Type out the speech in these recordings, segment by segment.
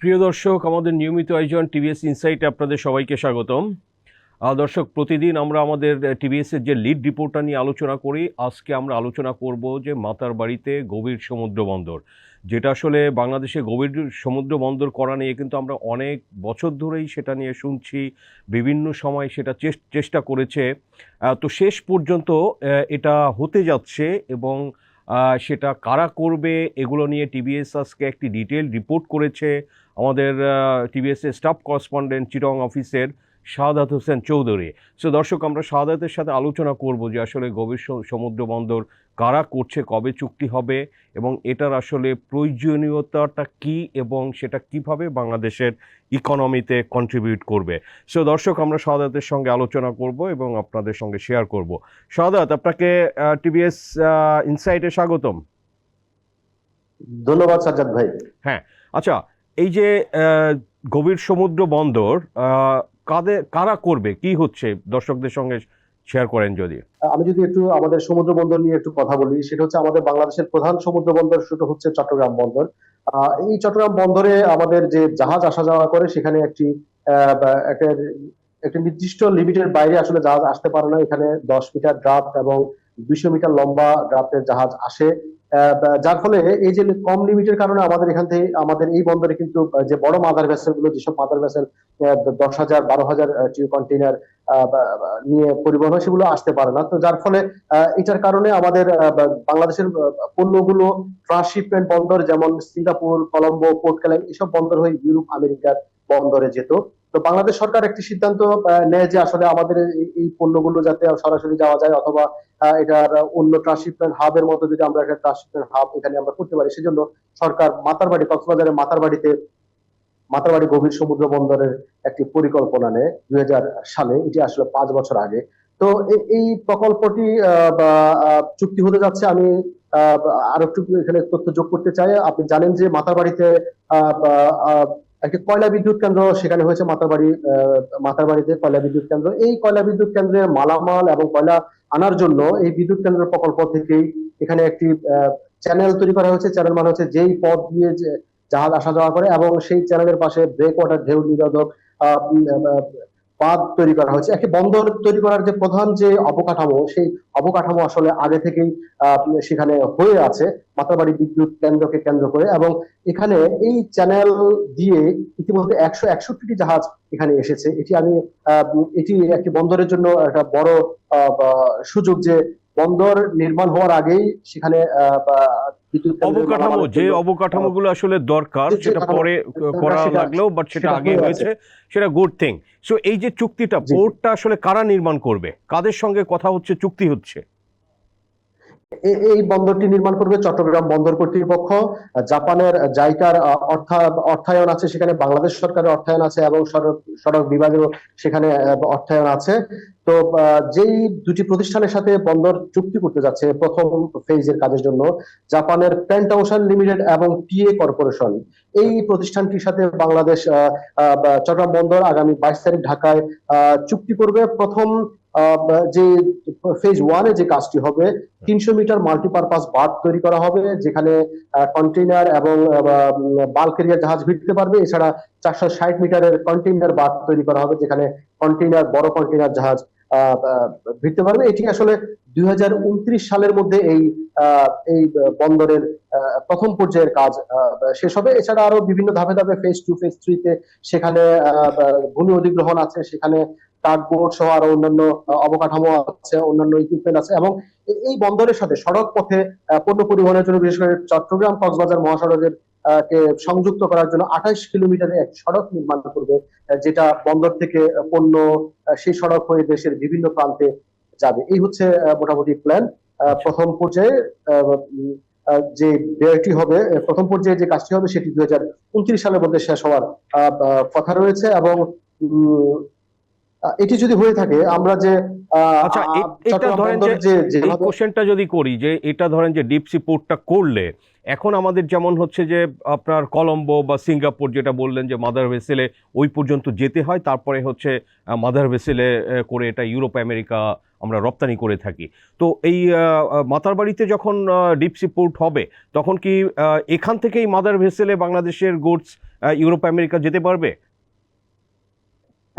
প্রিয় দর্শক, আমাদের নিয়মিত আয়োজন টিভিএস ইনসাইটে আপনাদের সবাইকে স্বাগতম। দর্শক, প্রতিদিন আমরা আমাদের টিভিএস এর যে লিড রিপোর্টটা নিয়ে আলোচনা করি, আজকে আমরা আলোচনা করব যে মাতার বাড়িতে গভীর সমুদ্র বন্দর। যেটা আসলে বাংলাদেশে গভীর সমুদ্র বন্দর করা নিয়ে কিন্তু আমরা অনেক বছর ধরেই সেটা নিয়ে শুনছি, বিভিন্ন সময় সেটা চেষ্টা করেছে। তো শেষ পর্যন্ত এটা হতে যাচ্ছে এবং সেটা কারা করবে, এগুলো নিয়ে টিভিএস আজকে একটি ডিটেল রিপোর্ট করেছে। আমাদের টিভিএস এর স্টাফ করসপন্ডেন্ট চিরং অফিসের শাহাদাত হোসেন চৌধুরী। সো দর্শক, আমরা শাহাদাতের সাথে আলোচনা করব যে আসলে গভীর সমুদ্র বন্দর কারা করছে কবে চুক্তি হবে এবং এটার আসলে প্রয়োজনীয়তাটা কি এবং সেটা কীভাবে বাংলাদেশের ইকোনমিতে কন্ট্রিবিউট করবে? সো দর্শক আমরা শাহাদাতের সঙ্গে আলোচনা করব এবং আপনাদের সঙ্গে শেয়ার করব। শাহাদাত আপনাকে টিভিএস ইনসাইটে স্বাগতম। ধন্যবাদ সাজ্জাদ ভাই। হ্যাঁ আচ্ছা এই যে গভীর সমুদ্র বন্দর আহ, কাদের কারা করবে কি হচ্ছে? দর্শকদের সঙ্গে শেয়ার করেন যদি। আমি যদি একটু আমাদের সমুদ্র বন্দর নিয়ে একটু কথা বলি, সেটা হচ্ছে আমাদের বাংলাদেশের প্রধান সমুদ্র বন্দর সেটা হচ্ছে চট্টগ্রাম বন্দর। এই চট্টগ্রাম বন্দরে আমাদের যে জাহাজ আসা যাওয়া করে, সেখানে একটি একটা নির্দিষ্ট লিমিটের বাইরে আসলে জাহাজ আসতে পারে না। এখানে দশ মিটার ড্রাফট এবং দুইশো মিটার লম্বা ড্রাফটের জাহাজ আসে। যার ফলে এই যে কম লিমিটের কারণে আমাদের এখান থেকে, আমাদের এই বন্দরে কিন্তু যে বড় মাদার ভেসেলগুলো যেসব মাদার ভেসেল দশ হাজার, বারো হাজার টিউ কন্টেনার নিয়ে পরিবহন সেগুলো আসতে পারে না। তো যার ফলে এটার কারণে আমাদের বাংলাদেশের পণ্যগুলো ট্রান্সশিপমেন্ট বন্দর যেমন সিঙ্গাপুর, কলম্বো, পোর্ট ক্যালেম এসব বন্দর হয়ে ইউরোপ, আমেরিকার বন্দরে যেত। তো বাংলাদেশ সরকার একটি সিদ্ধান্ত নেয় যে আসলে আমাদের এই- পণ্যগুলো যাতে সরাসরি যাওয়া যায় অথবা এটার অন্য ট্রান্সশিপমেন্ট হাবের মতো যদি আমরা একটা ট্রান্সশিপমেন্ট হাব এখানে আমরা করতে পারি, সেজন্য সরকার মাতারবাড়ি, কক্সবাজারের মাতারবাড়িতে মাতারবাড়ি গভীর সমুদ্র বন্দরের একটি পরিকল্পনা নেয় দুই সালে। এটি আসলে পাঁচ বছর আগে। তো এই প্রকল্পটি চুক্তি হতে যাচ্ছে। আমি আরও একটু এখানে তথ্য যোগ করতে চাই। আপনি জানেন যে মাতারবাড়িতে একটি কয়লা বিদ্যুৎ কেন্দ্র সেখানে হয়েছে মাতারবাড়ি মাতারবাড়িতে কয়লা বিদ্যুৎ কেন্দ্র। এই কয়লা বিদ্যুৎ কেন্দ্রের মালামাল এবং কয়লা আনার জন্য এই বিদ্যুৎ কেন্দ্রের প্রকল্প থেকেই এখানে একটি চ্যানেল তৈরি করা হয়েছে। চ্যানেল মানে হচ্ছে যেই পথ দিয়ে জাহাজ আসা যাওয়া করে এবং সেই চ্যানেলের পাশে ব্রেক ওয়াটার ঢেউ নিরোধক বাঁধ তৈরি করা হয়েছে। একটি বন্দর তৈরি করার যে প্রধান যে অবকাঠামো, সেই অবকাঠামো আসলে আগে থেকেই সেখানে হয়ে আছে, মাতাবাড়ি বিদ্যুৎ কেন্দ্রকে কেন্দ্র করে এবং এখানে এই চ্যানেল দিয়ে ইতিমধ্যে একশো একষট্টি জাহাজ এখানে এসেছে। এটি আমি এটি একটি বন্দরের জন্য একটা বড় সুযোগ যে বন্দর নির্মাণ হওয়ার আগেই সেখানে অবকাঠামো যে অবকাঠামোগুলো আসলে দরকার সেটা পরে করা লাগলেও বাট সেটা আগে হয়েছে সেটা গুড থিং সো এই যে চুক্তিটা পোর্টটা আসলে কারা নির্মাণ করবে? কাদের সঙ্গে কথা হচ্ছে চুক্তি হচ্ছে? এই বন্দরটি নির্মাণ করবে চট্টগ্রাম বন্দর কর্তৃপক্ষ। জাপানের জাইকার অর্থা- অর্থায়ন আছে সেখানে বাংলাদেশ সরকারের অর্থায়ন আছে এবং সড়ক সড়ক বিভাগেরও সেখানে অর্থায়ন আছে। তো যেই দুটি প্রতিষ্ঠানের সাথে বন্দর চুক্তি করতে যাচ্ছে প্রথম ফেজের কাজের জন্য, জাপানের পেন্ট লিমিটেড এবং টিএ কর্পোরেশন, এই প্রতিষ্ঠানটির সাথে বাংলাদেশ চট্টগ্রাম বন্দর আগামী বাইশ তারিখ ঢাকায় চুক্তি করবে। প্রথম যে ফেজ ওয়ানে যে কাজটি হবে, তিনশো মিটার মাল্টিপারপাস বাঁধ তৈরি করা হবে, যেখানে কন্টেইনার এবং বাল্ক এরিয়া জাহাজ ভিড়তে পারবে। এছাড়া চারশো ষাট মিটারের কন্টেইনার বাঁধ তৈরি করা হবে, যেখানে কন্টেইনার বড় কন্টেইনার জাহাজ ভিড়তে পারবে। এটি আসলে দুই হাজার উনত্রিশ সালের মধ্যে এই এই বন্দরের প্রথম পর্যায়ের কাজ শেষ হবে। এছাড়া আরও বিভিন্ন ধাপে ধাপে ফেজ টু ফেজ থ্রিতে সেখানে ভূমি অধিগ্রহণ আছে, সেখানে কার্ডবোর্ড সহ আরও অন্যান্য অবকাঠামো আছে, অন্যান্য ইকুইপমেন্ট আছে এবং এই বন্দরের সাথে সড়ক পথে পণ্য পরিবহনের জন্য বিশেষ করে চট্টগ্রাম, কক্সবাজার, মহাসড়কের কে সংযুক্ত করার জন্য আঠাইশ কিলোমিটারের এক সড়ক নির্মাণ করবে যেটা বন্দর থেকে পণ্য সেই সড়ক হয়ে দেশের বিভিন্ন প্রান্তে যাবে। এই হচ্ছে মোটামুটি প্ল্যান প্রথম পর্যায়ে যে ব্যয়টি হবে প্রথম পর্যায়ে যে কাজটি হবে সেটি দুই হাজার উনত্রিশ সালের মধ্যে শেষ হওয়ার কথা রয়েছে এবং এটি যদি হয়ে থাকে আমরা যে আচ্ছা এটা ধরেন যে কোশ্চেনটা যদি করি যে এটা ধরেন যে ডিপ সি পোর্টটা করলে এখন আমাদের যেমন হচ্ছে যে আপনার কলম্বো বা সিঙ্গাপুর যেটা বললেন যে মাদার ভেসেলে ওই পর্যন্ত যেতে হয়, তারপরে হচ্ছে মাদার ভেসেলে করে এটা ইউরোপ, আমেরিকা আমরা রপ্তানি করে থাকি। তো এই মাতার বাড়িতে যখন ডিপ সি পোর্ট হবে, তখন কি এখান থেকেই মাদার ভেসেলে বাংলাদেশের গুডস ইউরোপ, আমেরিকা যেতে পারবে?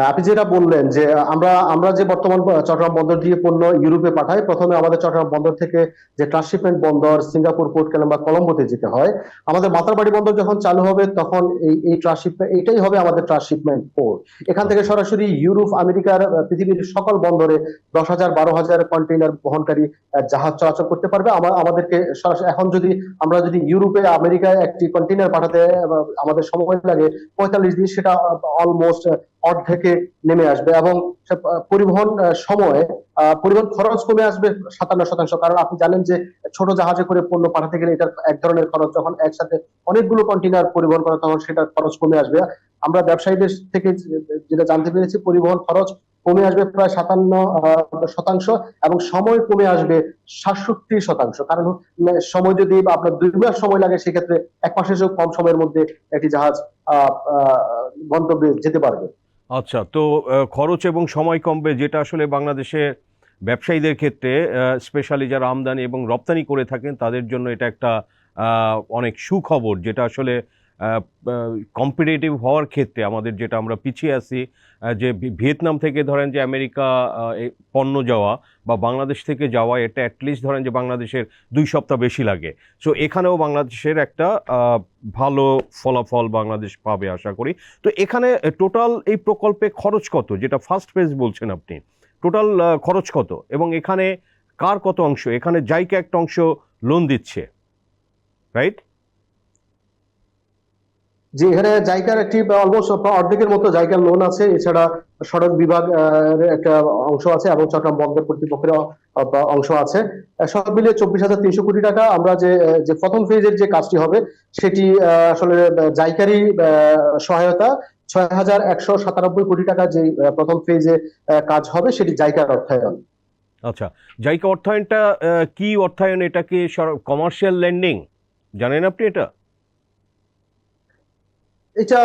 আপনি যেটা বললেন যে আমরা আমরা যে বর্তমান চট্টগ্রাম বন্দর দিয়ে পণ্য ইউরোপে পাঠাই, প্রথমে আমাদের চট্টগ্রাম বন্দর থেকে যে ট্রান্সশিপমেন্ট বন্দর, সিঙ্গাপুর, পোর্ট কিংবা কলম্বোতে যেতে হয়, আমাদের মাতারবাড়ি বন্দর যখন চালু হবে, তখন এই এই ট্রান্সশিপমেন্ট এটাই হবে আমাদের ট্রান্সশিপমেন্ট পোর্ট। এখান থেকে সরাসরি ইউরোপ, আমেরিকার পৃথিবীর সকল বন্দরে দশ হাজার, বারো হাজার কন্টেইনার বহনকারী জাহাজ চলাচল করতে পারবে। আমা- আমাদেরকে সরাসরি, এখন যদি আমরা যদি ইউরোপে, আমেরিকায় একটি কন্টেইনার পাঠাতে আমাদের সময় লাগে, পঁয়তাল্লিশ দিন সেটা অলমোস্ট অর্ধেকে নেমে আসবে এবং পরিবহন সময়ে পরিবহন খরচ কমে আসবে সাতান্ন শতাংশ। কারণ আপনি জানেন যে ছোট জাহাজে করে পণ্য পাঠাতে গেলে এটার এক ধরনের খরচ। যখন একসাথে অনেকগুলো কন্টেনার পরিবহন করা, তখন সেটার খরচ কমে আসবে। আমরা ব্যবসায়ীদের থেকে যেটা জানতে পেরেছি, পরিবহন খরচ কমে আসবে প্রায় সাতান্ন শতাংশ এবং সময় কমে আসবে সাতষট্টি শতাংশ। কারণ সময় যদি আপনার দুই মাস সময় লাগে, সেক্ষেত্রে এক মাসের কম সময়ের মধ্যে একটি জাহাজ গন্তব্যে যেতে পারবে। আচ্ছা তো খরচ এবং সময় কমবে যেটা আসলে বাংলাদেশের ব্যবসায়ীদের ক্ষেত্রে স্পেশালি যারা আমদানি এবং রপ্তানি করে থাকেন, তাদের জন্য এটা একটা অনেক সুখবর, যেটা আসলে কম্পিটিটিভ হওয়ার ক্ষেত্রে আমাদের যেটা আমরা পিছিয়ে আছি যে ভিয়েতনাম থেকে ধরেন যে আমেরিকা পণ্য যাওয়া বা বাংলাদেশ থেকে যাওয়া, এটা অ্যাটলিস্ট ধরেন যে বাংলাদেশের দুই সপ্তাহ বেশি লাগে। সো এখানেও বাংলাদেশের একটা ভালো ফলাফল বাংলাদেশ পাবে আশা করি। তো এখানে টোটাল এই প্রকল্পে খরচ কত? যেটা ফার্স্ট ফেজ বলছেন আপনি। টোটাল খরচ কত? এবং এখানে কার কত অংশ? এখানে জাইকা একটা অংশ লোন দিচ্ছে রাইট যে এখানে জায়গার একটি অলমোস্ট অর্ধেকের মতো জায়গার লোন আছে। এছাড়া সড়ক বিভাগ একটা অংশ আছে এবং চট্টগ্রাম বন্দর কর্তৃপক্ষের অংশ আছে। সব মিলিয়ে চব্বিশ হাজার তিনশো কোটি টাকা আমরা যে যে প্রথম ফেজের যে কাজটি হবে, সেটি আসলে জায়কারি সহায়তা। ছয় হাজার একশো সাতানব্বই কোটি টাকা যে প্রথম ফেজে কাজ হবে, সেটি জায়কার অর্থায়ন। আচ্ছা জাইকা অর্থায়নটা কি অর্থায়ন? এটা কি কমার্শিয়াল লেন্ডিং জানেন আপনি এটা? এটা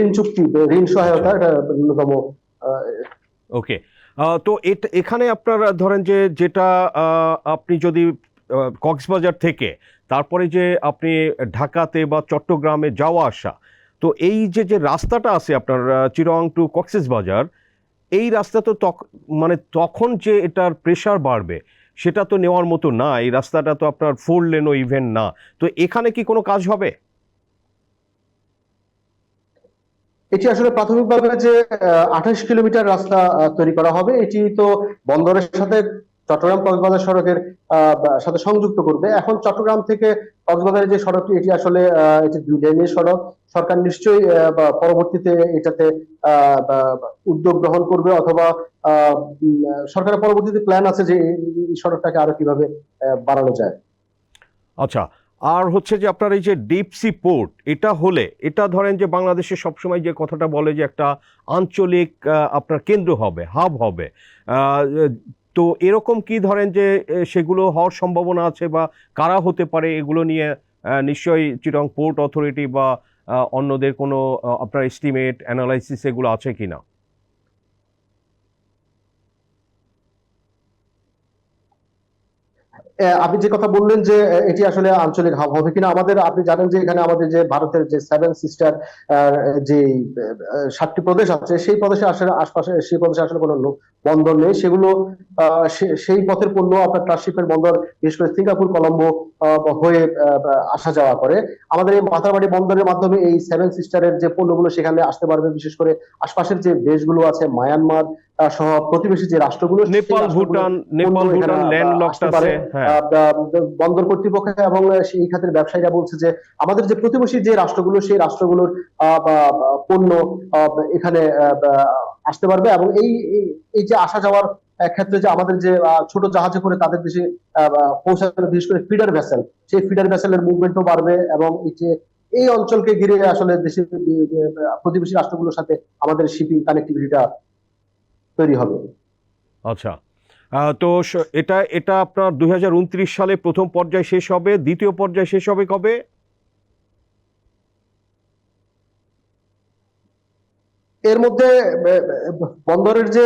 ঋণ চুক্তি, ঋণ সহায়তা, এটা ন্যূনতম ওকে তো এখানে আপনার ধরেন যে যেটা আপনি যদি কক্সবাজার থেকে তারপরে যে আপনি ঢাকাতে বা চট্টগ্রামে যাওয়া আসা, তো এই যে যে রাস্তাটা আছে আপনার চিরং টু কক্সেস বাজার এই রাস্তা তো মানে তখন যে এটার প্রেশার বাড়বে, সেটা তো নেওয়ার মতো না, এই রাস্তাটা তো আপনার ফোর লেনও ইভেন্ট না, তো এখানে কি কোনো কাজ হবে? এটি আসলে প্রাথমিকভাবে যে আঠাশ কিলোমিটার রাস্তা তৈরি করা হবে। এটি তো বন্দরের সাথে চট্টগ্রাম কক্সবাজার সড়কের সাথে সংযুক্ত করবে। এখন চট্টগ্রাম থেকে কক্সবাজারের যে সড়কটি, এটি আসলে এটি দুই লেনের সড়ক। সরকার নিশ্চয়ই পরবর্তীতে এটাতে উদ্যোগ গ্রহণ করবে অথবা সরকারের পরবর্তীতে প্ল্যান আছে যে এই সড়কটাকে আরও কীভাবে বাড়ানো যায়। আচ্ছা আর হচ্ছে যে আপনার এই যে ডিপ সি পোর্ট এটা হলে এটা ধরেন যে বাংলাদেশে সবসময় যে কথাটা বলে যে একটা আঞ্চলিক আপনার কেন্দ্র হবে হাব হবে তো এরকম কি ধরেন যে সেগুলো হওয়ার সম্ভাবনা আছে বা কারা হতে পারে এগুলো নিয়ে নিশ্চয়ই চিটং পোর্ট অথরিটি বা অন্যদের কোনো আপনার এস্টিমেট অ্যানালাইসিস এগুলো আছে কিনা? আহ, আপনি যে কথা বললেন যে এটি আসলে আঞ্চলিক হাব হবে কিনা, আমাদের, আপনি জানেন যে এখানে আমাদের যে ভারতের যে সেভেন সিস্টার যে সাতটি প্রদেশ আছে, সেই প্রদেশে আসলে আশপাশে, সেই প্রদেশে আসলে কোনো বন্দর নেই। সেগুলো সেই পথের পণ্য আপনার ট্রান্সশিপের বন্দর, বিশেষ করে সিঙ্গাপুর, কলম্বো হয়ে আসা যাওয়া করে। আমাদের এই মাথাবাড়ি বন্দরের মাধ্যমে এই সেভেন সিস্টারের যে পণ্যগুলো সেখানে আসতে পারবে, বিশেষ করে আশপাশের যে দেশগুলো আছে, মায়ানমার সহ প্রতিবেশী যে রাষ্ট্রগুলো নেপাল ভুটান নেপাল ভুটান আহ, ল্যান্ড লকড আসতে পারে। আছে হ্যাঁ বন্দর কর্তৃপক্ষ এবং সেই খাতের ব্যবসায়ীরা বলছে যে আমাদের যে প্রতিবেশী যে রাষ্ট্রগুলো সেই রাষ্ট্রগুলোর পণ্য এখানে আসতে পারবে এবং এই এই- যে আসা যাওয়ার ক্ষেত্রে যে আমাদের যে ছোট জাহাজে করে তাদের দেশে পৌঁছানো বিশেষ করে ফিডার ভেসেল সেই ফিডার ভেসেলের মুভমেন্টও বাড়বে এবং এই যে এই অঞ্চলকে ঘিরে আসলে দেশের প্রতিবেশী রাষ্ট্রগুলোর সাথে আমাদের শিপিং কানেক্টিভিটিটা তৈরি হবে। আচ্ছা। তো এটা এটা আপনার দুই হাজার উনত্রিশ সালে প্রথম পর্যায় শেষ হবে দ্বিতীয় পর্যায় শেষ হবে কবে? এর মধ্যে বন্দরের যে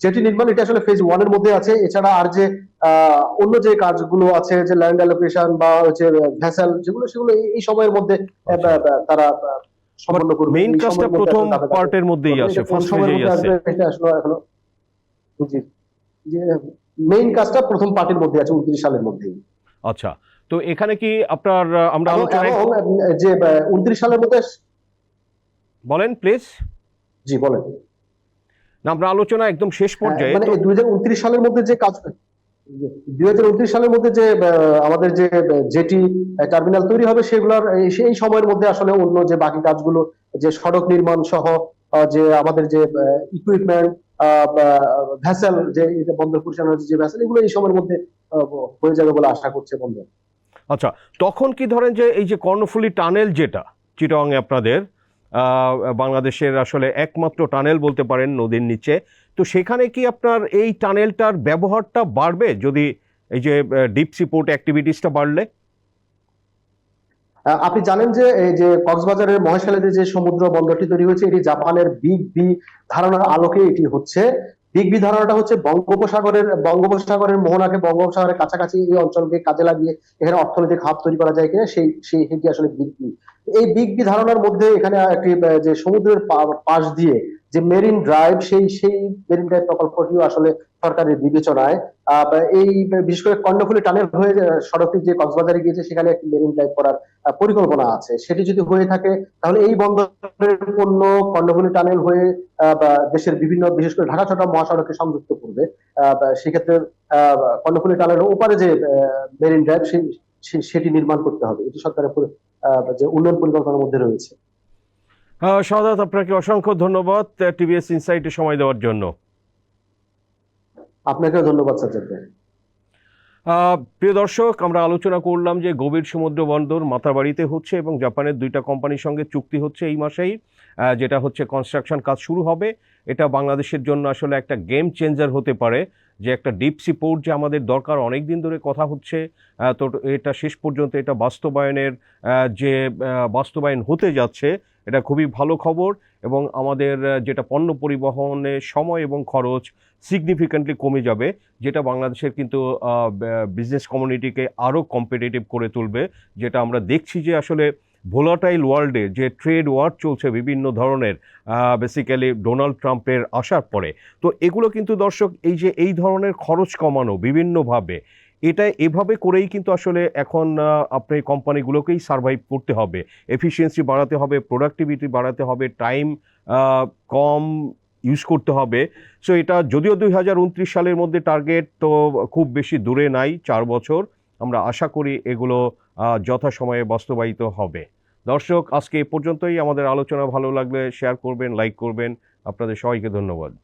যেটি নির্মাণ এটা আসলে ফেজ ওয়ানের মধ্যে আছে। এছাড়া আর যে আহ, অন্য যে কাজগুলো আছে যে ল্যান্ড অ্যালোকেশন বা হচ্ছে ভ্যাসেল যেগুলো সেগুলো এই- সময়ের মধ্যে। তারা সম্পন্ন করবে মেইন কাজটা প্রথম পার্টের মধ্যেই ফার্স্ট ফেজেই মধ্যে আছে এটা আসলে এখনও জি যে মেইন কাজটা প্রথম পার্টির মধ্যে আছে উনত্রিশ সালের মধ্যেই। আচ্ছা তো এখানে কি আপনার আমরা এবং যে উনত্রিশ সালের মধ্যে বলেন প্লিজ জি বলেন। না আমরা আলোচনা একদম শেষ পর্যায়ে মানে তো দুই হাজার উনত্রিশ সালের মধ্যে যে কাজ দুই হাজার উনত্রিশ সালের মধ্যে যে আমাদের যে জেটি টার্মিনাল তৈরি হবে সেগুলোর সেই সময়ের মধ্যে আসলে অন্য যে বাকি কাজগুলো, যে সড়ক নির্মাণ সহ যে আমাদের যে ইকুইপমেন্ট ভ্যাসেল যে বন্দর পরিচালনার যে ভ্যাসেল এগুলো এই সময়ের মধ্যে হয়ে যাবে বলে আশা করছে বন্দর। আচ্ছা তখন কি ধরেন যে এই যে কর্ণফুলী টানেল যেটা, চিটংয়ে আপনাদের বাংলাদেশের আসলে একমাত্র টানেল বলতে পারেন নদীর নিচে তো সেখানে কি আপনার এই টানেলটার ব্যবহারটা বাড়বে? যদি এই যে ডিপ সি পোর্ট অ্যাক্টিভিটিসটা বাড়লে? আপনি জানেন যে, এই যে কক্সবাজারের মহেশখালীতে যে সমুদ্র বন্দরটি তৈরি হয়েছে, এটি জাপানের বিগ বি ধারণার আলোকে এটি হচ্ছে। বিগ বি ধারণাটা হচ্ছে বঙ্গোপসাগরের বঙ্গোপসাগরের মোহনাকে বঙ্গোপসাগরের কাছাকাছি এই অঞ্চলকে কাজে লাগিয়ে এখানে অর্থনৈতিক হাব তৈরি করা যায় কিনা, সেই সেই সেটি আসলে বিগ বি। এই বিগ বি ধারণার মধ্যে এখানে একটি যে সমুদ্রের পাশ দিয়ে যে মেরিন ড্রাইভ সেই সেই মেরিন ড্রাইভ প্রকল্পটিও আসলে সরকারের বিবেচনায়। এই, বিশেষ করে কর্ণফুলী টানেল হয়ে সড়কটি যে কক্সবাজারে গিয়েছে, সেখানে একটি মেরিন ড্রাইভ করার পরিকল্পনা আছে। সেটি যদি হয়ে থাকে, তাহলে এই বন্দরের পণ্য কর্ণফুলী টানেল হয়ে দেশের বিভিন্ন, বিশেষ করে ঢাকা, চট্টগ্রাম মহাসড়কে সংযুক্ত করবে। সেক্ষেত্রে কর্ণফুলী টানেলের ওপারে যে মেরিন ড্রাইভ সেই সেটি নির্মাণ করতে হবে। এটি সরকারের যে উন্নয়ন পরিকল্পনার মধ্যে রয়েছে। সাদাত আপনাকে অসংখ্য ধন্যবাদ টিভিএস ইনসাইটে সময় দেওয়ার জন্য। আপনাকেও ধন্যবাদ সাজ্জাদ ভাই। প্রিয় দর্শক আমরা আলোচনা করলাম যে গভীর সমুদ্র বন্দর মাথাবাড়িতে হচ্ছে এবং জাপানের দুইটা কোম্পানির সঙ্গে চুক্তি হচ্ছে এই মাসেই যেটা হচ্ছে কনস্ট্রাকশন কাজ শুরু হবে। এটা বাংলাদেশের জন্য আসলে একটা গেম চেঞ্জার হতে পারে। যে একটা ডিপ সি পোর্ট যে আমাদের দরকার অনেক দিন ধরে কথা হচ্ছে তো এটা শেষ পর্যন্ত এটা বাস্তবায়নের যে বাস্তবায়ন হতে যাচ্ছে, এটা খুবই ভালো খবর এবং আমাদের যেটা পণ্য পরিবহনের সময় এবং খরচ সিগনিফিক্যান্টলি কমে যাবে, যেটা বাংলাদেশের কিন্তু বিজনেস কমিউনিটিকে আরও কম্পিটিটিভ করে তুলবে, যেটা আমরা দেখছি যে আসলে ভোলাটাইল ওয়ার্ল্ডে যে ট্রেড ওয়ার চলছে বিভিন্ন ধরনের বেসিক্যালি ডোনাল্ড ট্রাম্পের আসার পরে। তো এগুলো কিন্তু দর্শক, এই যে এই ধরনের খরচ কমানো বিভিন্নভাবে, এটা এভাবে করেই কিন্তু আসলে এখন আপনি কোম্পানিগুলোকেই সার্ভাইভ করতে হবে। এফিসিয়েন্সি বাড়াতে হবে প্রোডাক্টিভিটি বাড়াতে হবে টাইম কম ইউজ করতে হবে। সো এটা যদিও দুই হাজার উনত্রিশ সালের মধ্যে টার্গেট তো খুব বেশি দূরে নাই, চার বছর। আমরা আশা করি এগুলো যথাসময়ে বাস্তবায়িত হবে। দর্শক, আজকে এ পর্যন্তই। আমাদের আলোচনা ভালো লাগলে শেয়ার করবেন লাইক করবেন। আপনাদের সবাইকে ধন্যবাদ।